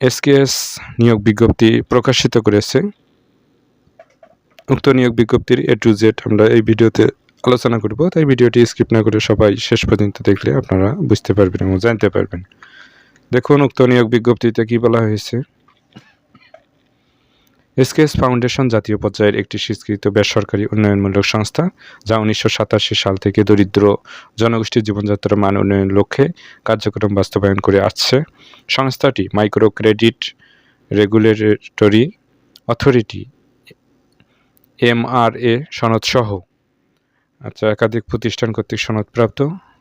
SKS নিয়োগ বিজ্ঞপ্তি প্রকাশিত করেছে। উক্ত নিয়োগ বিজ্ঞপ্তির এ টু জেড আমরা এই ভিডিওতে আলোচনা করব। তাই ভিডিওটি স্ক্রিপ্ট না করে সবাই শেষ পর্যন্ত দেখলে আপনারা বুঝতে পারবেন এবং জানতে পারবেন। দেখুন, উক্ত নিয়োগ বিজ্ঞপ্তিতে কি বলা হয়েছে। এসকেএস ফাউন্ডেশন জাতীয় পর্যায়ের একটি স্বীকৃত বেসরকারি উন্নয়নমূলক সংস্থা, যা উনিশশো সাতাশি সাল থেকে দরিদ্র জনগোষ্ঠীর জীবনযাত্রার মান উন্নয়নের লক্ষ্যে কার্যক্রম বাস্তবায়ন করে আসছে। সংস্থাটি micro credit regulatory authority, MRA সনদসহ আচ্ছা একাধিক প্রতিষ্ঠান কর্তৃক সনদপ্রাপ্ত।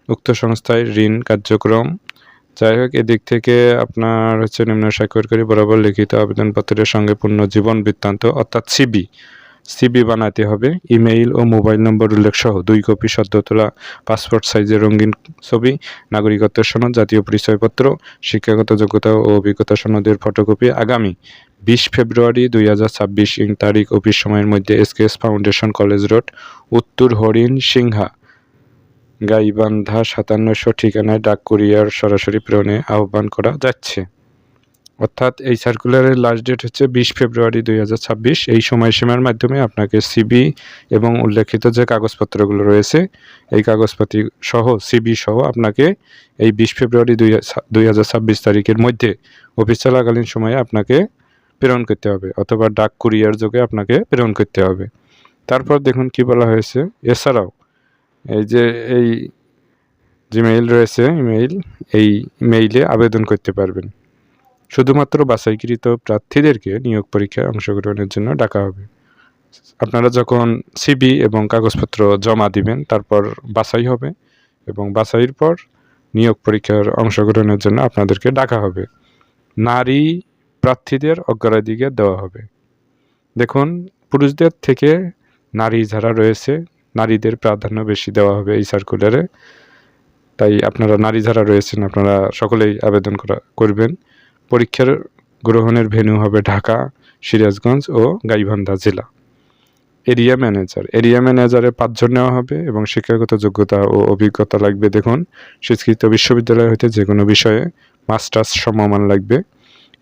উক্ত সংস্থায় ঋণ কার্যক্রম যাই হোক, এদিক থেকে আপনার হচ্ছে নিম্ন স্বাক্ষরকারী বরাবর লিখিত আবেদনপত্রের সঙ্গে পূর্ণ জীবন বৃত্তান্ত, অর্থাৎ সিবি সিবি বানাতে হবে ইমেইল ও মোবাইল নম্বর উল্লেখ সহ দুই কপি সদ্য তোলা পাসপোর্ট সাইজের রঙিন ছবি, নাগরিকত্ব সনদ, জাতীয় পরিচয়পত্র, শিক্ষাগত যোগ্যতা ও অভিজ্ঞতা সনদের ফটোকপি আগামী বিশ ফেব্রুয়ারি দুই হাজার ছাব্বিশ তারিখ, অফিস সময়ের মধ্যে এসকেএস ফাউন্ডেশন কলেজ রোড, উত্তর হরিণ, সিংহা। গাইবান্ধা সাতান্নশো ঠিকানায় ডাক কুরিয়ার সরাসরি প্রেরণে আহ্বান করা যাচ্ছে। অর্থাৎ এই সার্কুলারের লাস্ট ডেট হচ্ছে বিশ ফেব্রুয়ারি দুই হাজার ছাব্বিশ। এই সময়সীমার মাধ্যমে আপনাকে সিবি এবং উল্লেখিত যে কাগজপত্রগুলো রয়েছে, এই কাগজপত্র সহ সিবি সহ আপনাকে এই বিশ ফেব্রুয়ারি দুই দুই হাজার ছাব্বিশ তারিখের মধ্যে অফিস চলাকালীন সময়ে আপনাকে প্রেরণ করতে হবে অথবা ডাক কুরিয়ার যোগে আপনাকে প্রেরণ করতে হবে। তারপর দেখুন কি বলা হয়েছে। এছাড়াও এই যে এই জিমেইল রয়েছে ইমেইল এই মেইলে আবেদন করতে পারবেন। শুধুমাত্র বাছাইকৃত প্রার্থীদেরকে নিয়োগ পরীক্ষায় অংশগ্রহণের জন্য ডাকা হবে। আপনারা যখন সিবি এবং কাগজপত্র জমা দিবেন, তারপর বাছাই হবে এবং বাছাইয়ের পর নিয়োগ পরীক্ষার অংশগ্রহণের জন্য আপনাদেরকে ডাকা হবে। নারী প্রার্থীদের অগ্রাধিকার দেওয়া হবে। দেখুন, পুরুষদের থেকে নারী যারা রয়েছে নারীদের প্রাধান্য বেশি দেওয়া হবে এই সার্কুলারে তাই আপনারা নারী যারা রয়েছেন, আপনারা সকলেই আবেদন করা, করবেন। পরীক্ষার গ্রহণের ভেন্যু হবে ঢাকা, সিরাজগঞ্জ ও গাইবান্ধা জেলা। এরিয়া ম্যানেজার এরিয়া ম্যানেজারে পাঁচজন নেওয়া হবে এবং শিক্ষাগত যোগ্যতা ও অভিজ্ঞতা লাগবে। দেখুন স্বীকৃত বিশ্ববিদ্যালয় হতে যে কোনো বিষয়ে মাস্টার্স সমমান লাগবে।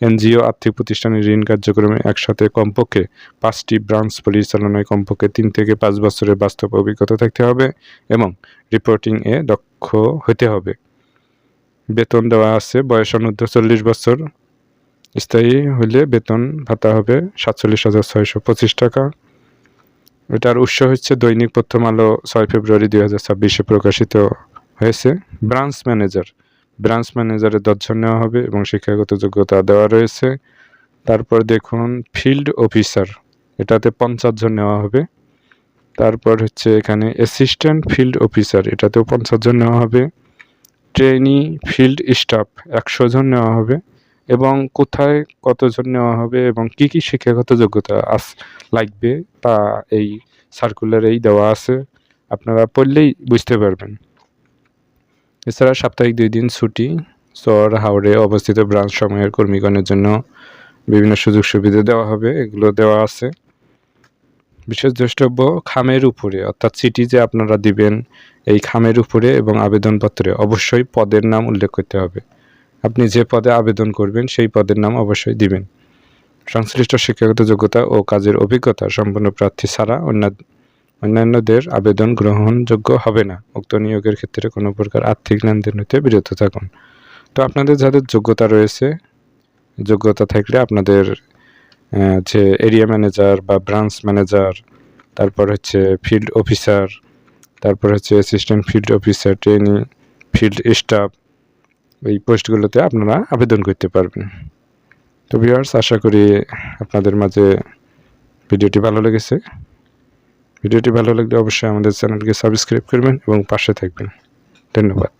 এনজিও আর্থিক প্রতিষ্ঠানের ঋণ কার্যক্রমে একসাথে কমপক্ষে পাঁচটি ব্রাঞ্চ পরিচালনায় কমপক্ষে তিন থেকে পাঁচ বছরের বাস্তব অভিজ্ঞতা থাকতে হবে এবং রিপোর্টিংয়ে দক্ষ হতে হবে। বেতন দেওয়া আছে বয়স অনুর্ধ্ব চল্লিশ বছর। স্থায়ী হলে বেতন ভাতা হবে সাতচল্লিশ হাজার ছয়শো পঁচিশ টাকা। এটার উৎস হচ্ছে দৈনিক প্রথম আলো ছয় ফেব্রুয়ারি দুই হাজার ছাব্বিশে প্রকাশিত হয়েছে ব্রাঞ্চ ম্যানেজার। ব্রাঞ্চ ম্যানেজারের দর্শন নেওয়া হবে এবং শিক্ষাগত যোগ্যতা দেওয়া রয়েছে। তারপর দেখুন ফিল্ড অফিসার এটাতে পঞ্চাশ জন নেওয়া হবে। তারপর হচ্ছে এখানে অ্যাসিস্ট্যান্ট ফিল্ড অফিসার এটাতেও পঞ্চাশ জন নেওয়া হবে। ট্রেনি ফিল্ড স্টাফ একশো জন নেওয়া হবে। এবং কোথায় কতজন নেওয়া হবে এবং কি কি শিক্ষাগত যোগ্যতা আস, লাগবে তা এই সার্কুলারেই দেওয়া আছে। আপনারা পড়লেই বুঝতে পারবেন। এছাড়া সাপ্তাহিক দুই দিন ছুটি, চর হাওড়ে অবস্থিত ব্রাঞ্চ সময়ের কর্মীগণের জন্য বিভিন্ন সুযোগ সুবিধা দেওয়া হবে, এগুলো দেওয়া আছে। বিশেষ দ্রষ্টব্য, খামের উপরে, অর্থাৎ সিটি যে আপনারা দিবেন, এই খামের উপরে এবং আবেদনপত্রে অবশ্যই পদের নাম উল্লেখ করতে হবে। আপনি যে পদে আবেদন করবেন, সেই পদের নাম অবশ্যই দিবেন। সংশ্লিষ্ট শিক্ষাগত যোগ্যতা ও কাজের অভিজ্ঞতা সম্পন্ন প্রার্থী ছাড়া অন্য অন্যান্যদের আবেদন গ্রহণযোগ্য হবে না। উক্ত নিয়োগের ক্ষেত্রে কোনো প্রকার আর্থিক লেনদেন হতে বিরত থাকুন। তো আপনাদের যাদের যোগ্যতা রয়েছে, যোগ্যতা থাকলে আপনাদের যে এরিয়া ম্যানেজার বা ব্রাঞ্চ ম্যানেজার তারপর হচ্ছে ফিল্ড অফিসার তারপর হচ্ছে assistant field officer training field staff এই পোস্টগুলোতে আপনারা আবেদন করতে পারবেন। তো ভিউয়ার্স আশা করি আপনাদের মাঝে ভিডিওটি ভালো লেগেছে। ভিডিওটি ভালো লাগলে অবশ্যই আমাদের চ্যানেলকে সাবস্ক্রাইব করবেন এবং পাশে থাকবেন। ধন্যবাদ।